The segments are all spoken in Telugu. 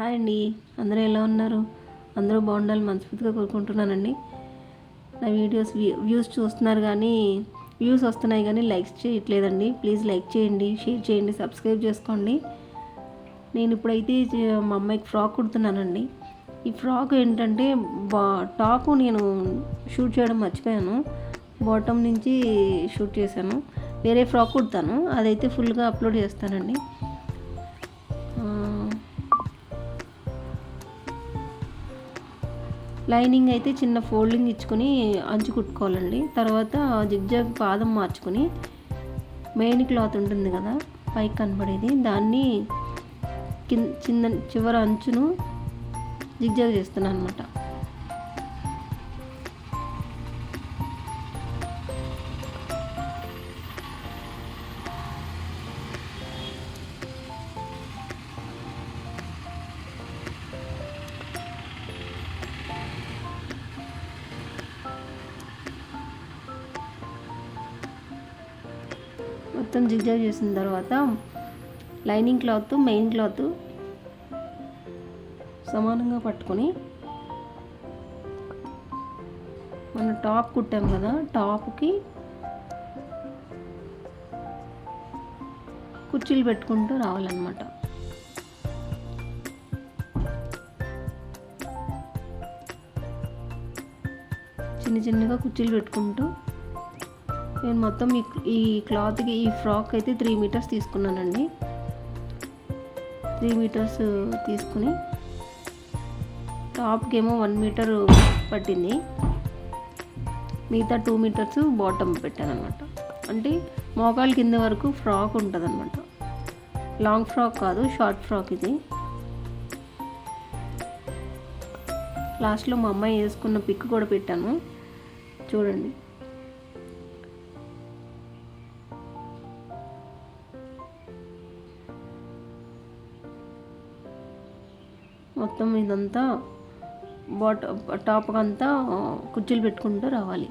హాయ్ అండి. అందరూ ఎలా ఉన్నారు? అందరూ బాగుండాలి మనస్ఫూర్తిగా కోరుకుంటున్నానండి. నా వీడియోస్ వ్యూ- వ్యూస్ చూస్తున్నారు కానీ వ్యూస్ వస్తున్నాయి కానీ లైక్స్ చేయట్లేదండి. ప్లీజ్ లైక్ చేయండి షేర్ చేయండి సబ్స్క్రైబ్ చేసుకోండి. నేను ఇప్పుడైతే మా అమ్మాయికి ఫ్రాక్ కుడుతున్నానండి. ఈ ఫ్రాక్ ఏంటంటే బా టాప్ నేను షూట్ చేయడం మర్చిపోయాను. బాటమ్ నుంచి షూట్ చేశాను. వేరే ఫ్రాక్ కుడతాను. అదైతే ఫుల్గా అప్లోడ్ చేస్తానండి. లైనింగ్ అయితే చిన్న ఫోల్డింగ్ ఇచ్చుకొని అంచు కుట్టుకోవాలండి. తర్వాత జిగ్జాగ్ పాదం మార్చుకొని మెయిన్ క్లాత్ ఉంటుంది కదా పైకి కనబడేది దాన్ని కింద చిన్న చివర అంచును జిగ్జాగ్ చేస్తున్నాను అనమాట మొత్తం జిగ్జాగ్ చేసిన తర్వాత లైనింగ్ క్లాత్ మెయిన్ క్లాత్ సమానంగా పట్టుకొని మన టాప్ కుట్టాం కదా టాప్కి కుర్చీలు పెట్టుకుంటూ రావాలన్నమాట. చిన్న చిన్నగా కుర్చీలు పెట్టుకుంటూ నేను మొత్తం ఈ ఈ క్లాత్కి ఈ ఫ్రాక్ అయితే త్రీ మీటర్స్ తీసుకున్నానండి. త్రీ మీటర్స్ తీసుకుని టాప్కి ఏమో వన్ మీటర్ పట్టింది. మిగతా టూ మీటర్స్ బాటమ్ పెట్టాను అనమాట అంటే మోకాల కింద వరకు ఫ్రాక్ ఉంటుంది అనమాట లాంగ్ ఫ్రాక్ కాదు షార్ట్ ఫ్రాక్ ఇది. లాస్ట్లో మా అమ్మాయి వేసుకున్న పిక్ కూడా పెట్టాను. చూడండి. మొత్తం ఇదంతా బాట టాప్ అంతా కుర్చీలు పెట్టుకుంటూ రావాలి.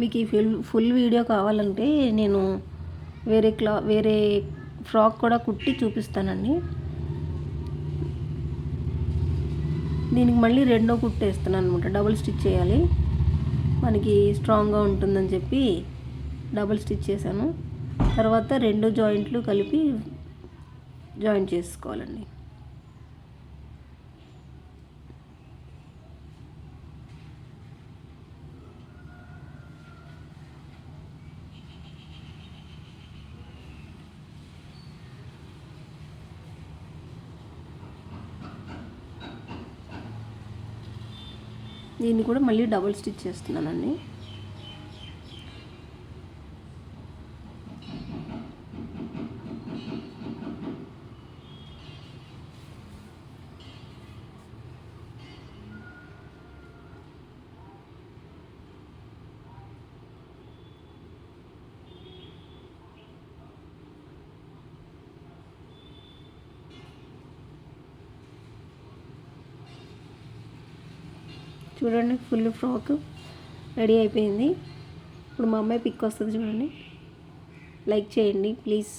మీకు ఈ ఫుల్ ఫుల్ వీడియో కావాలంటే నేను వేరే క్లా వేరే ఫ్రాక్ కూడా కుట్టి చూపిస్తానండి. దీనికి మళ్ళీ రెండో కుట్టేస్తున్నాను అనమాట. డబుల్ స్టిచ్ చేయాలి. మనకి స్ట్రాంగ్గా ఉంటుందని చెప్పి డబుల్ స్టిచ్ చేశాను. తర్వాత రెండు జాయింట్లు కలిపి జాయింట్ చేసుకోవాలండి. దీన్ని కూడా మళ్ళీ డబుల్ స్టిచ్ చేస్తున్నానండి. చూడండి ఫుల్ ఫ్రాక్ రెడీ అయిపోయింది. ఇప్పుడు మా అమ్మాయి పిక్ వస్తుంది చూడండి. లైక్ చేయండి ప్లీజ్